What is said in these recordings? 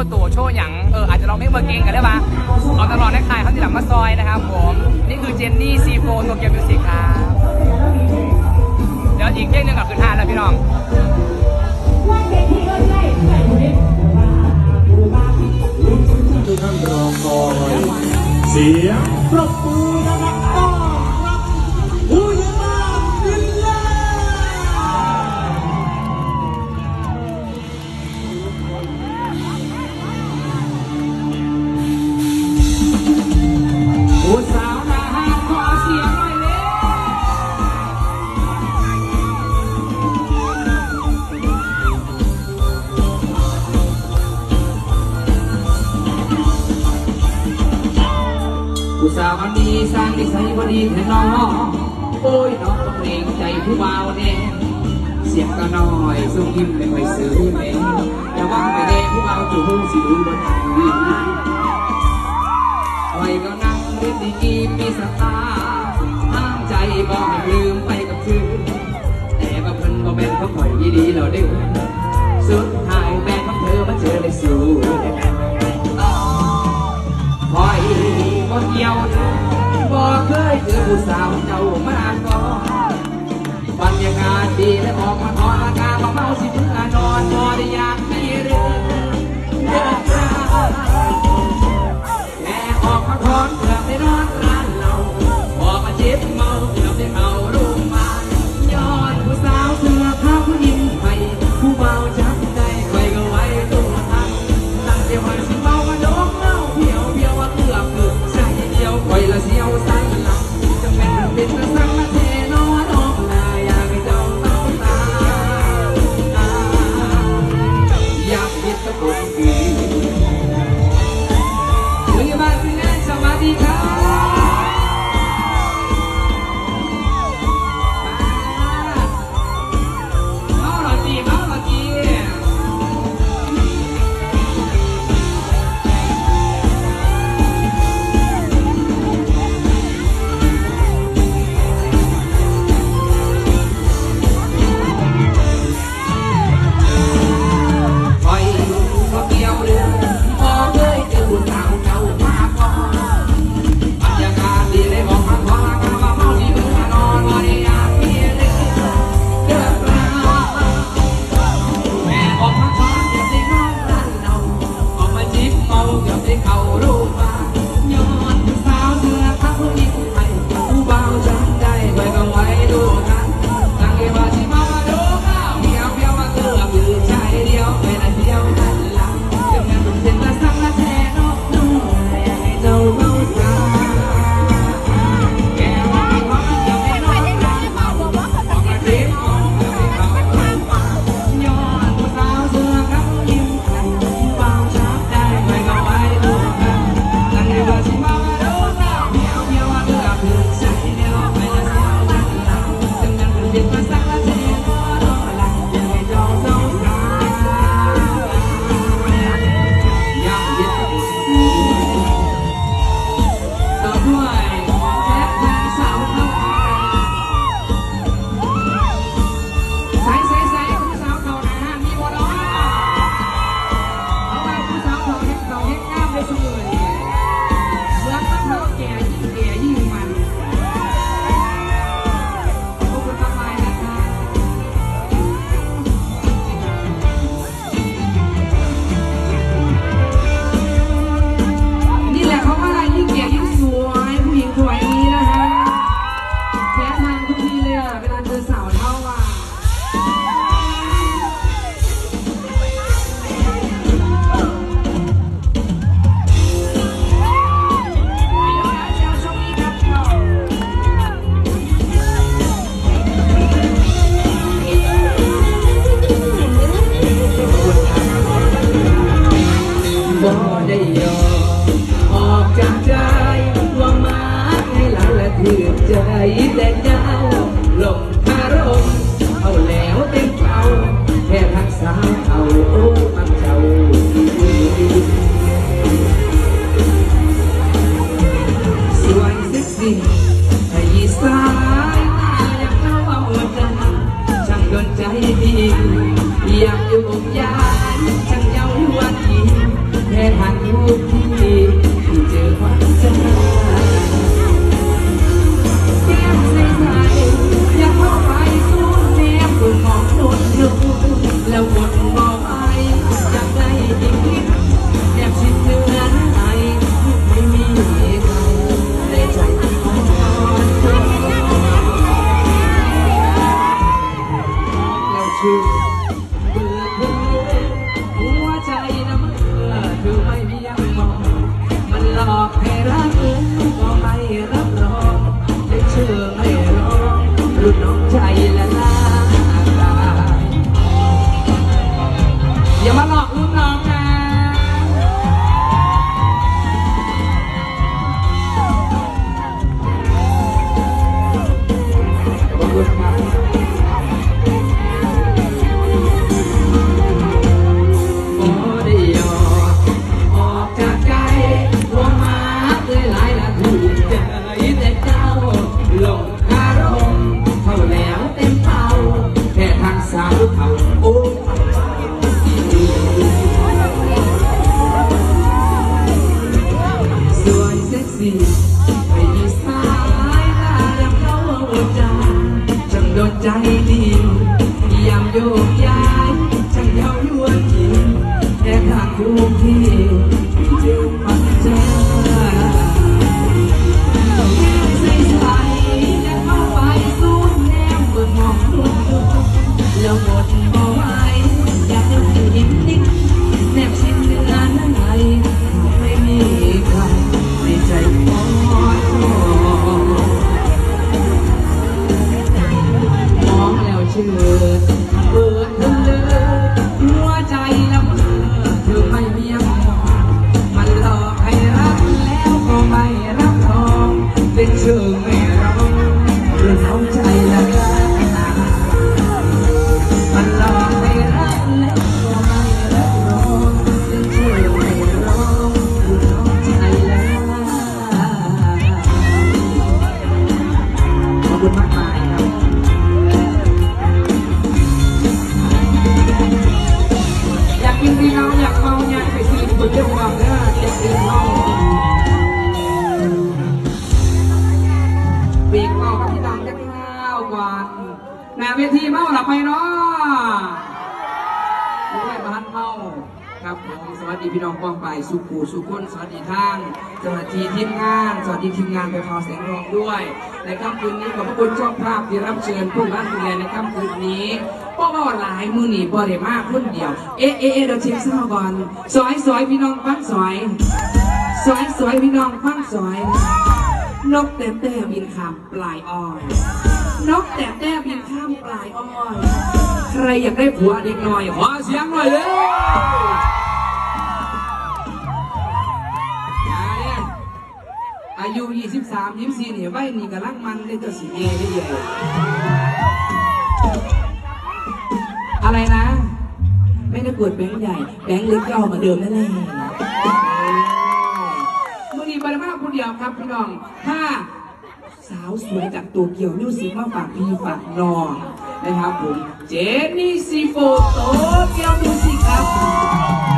วนต์โชว์ตัวโชว์หยังเอออาจจะลองไม่เบอร์เก่งกันได้ปะเอาตลอดในค่ายเขาที่หลังมาซอยนะครับผม นี่คือเจนนี่ซีโฟโตเกียวมิวสิกครับเดี๋ยวอีกเพลงหนึงกับคืนห้าแล้วพี่น้องทุกท่านรอคอยเสียงปรบมือ ดีแท้น้องโอ้ยน้องต้องเกรงใจผู้บ่าวแน่เสียงก็น้อยส่งยิ้มไม่ค่อยซื้อแม่อย่ว่าไปแน่ผู้บ่าจูงสิดูบ่ทันคอยก็นั่งเล่นดีกีมีสตาห้ามใจบ่ให้ลืมไปกับชื่อแต่ว่าเพิ่นบ่แม่นเขาข่อยดีๆแล้วเด้อสุดท้าย บ่เคยเจอผู้สาวเจ้ามาก่อนบรรยากาศดีและออกมาทอนอากาศมาเมาสิเพื่อน ดนใจดียามโยก ดีทีมงานไปพอแสงรองด้วยในค่ำคืนนี้ขอบพระคุณเจ้าภาพที่รับเชิญผู้รักดูแลในค่ำคืนนี้เพราะว่าหลายมือหนีบริมากนเดียว เอ๊ะเอ๊ะเอเราเช็คเศร้าก่อนสวยสวยพี่น้องฟังสอยสอยสอยพี่น้องฟังสอยนกแต่แต่บินข้ามปลายอ้อยนกแต่แต่บินข้ามปลายอ้อย ใครอยากได้ผัวเด็กน้อยขอเสียงหน่อยเลย อายุ 23 24เนี่ไว้นี่กำลังมันเลยจะสิเย่ได้ใหญ่อะไรนะ ไม่ได้ปวดแบงค์ใหญ่ แบงค์เล็กก็เอามาเดิมนั่นแหละมือดีบารมาคนเดียวครับพี่น้องถ้าสาวสวยจากตัวเกี่ยวนิวสีมาฝากพี่ฝากน้องนะครับผม เจนนี่ซีโฟโตเกียวมิวสิกครับ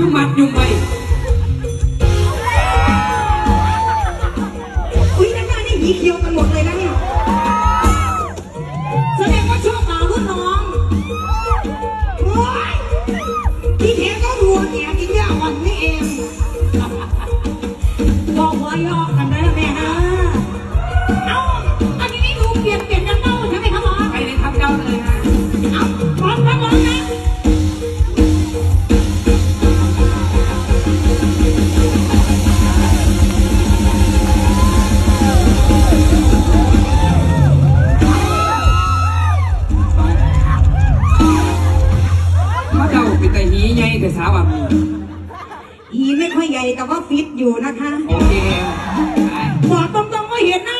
คือมัดยุ่งไปอุ้ยนั่นน่ะนี่หีเขียวกันหมดเลยนะาวอะมีอีไม่ค่อยใหญ่แต่ว่าฟิตอยู่นะคะ โอเค บอกตรงๆว่าเห็นหน้า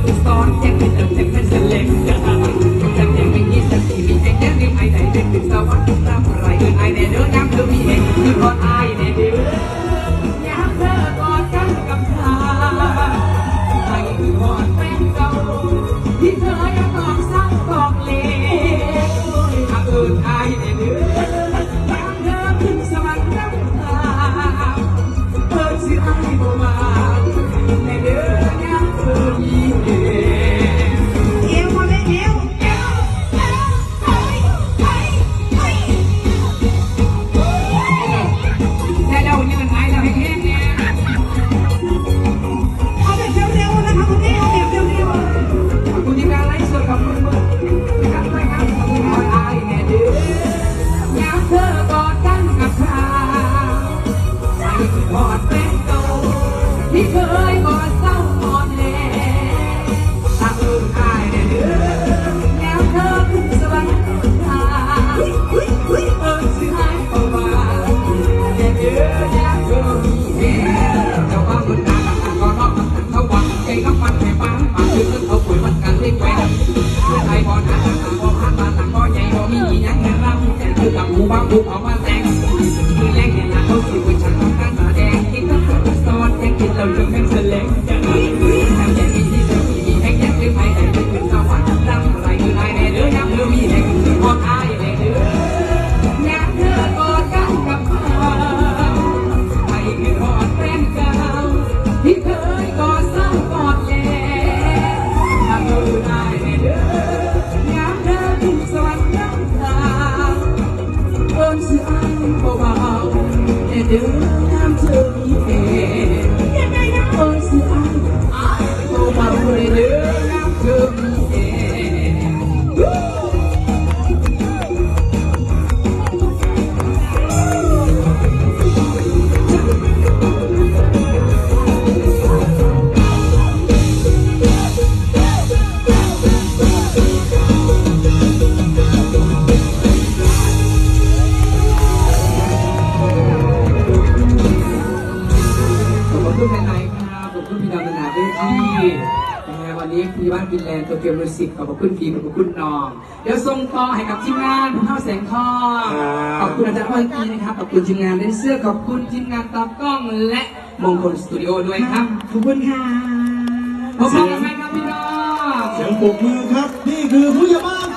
Thunderstorm, check it 不怕慢 ให้กับทีมงานผู้เข้าแสงทองขอบคุณอาจารย์อ้อยกีนะครับ ขอบคุณทีมงานในเสื้อ ขอบคุณทีมงานตากล้องและมงคลสตูดิโอด้วยครับ ขอบคุณค่ะพบกันไหมครับพี่น้องเสียงปรบมือครับ นี่คือผู้ใหญ่บ้าน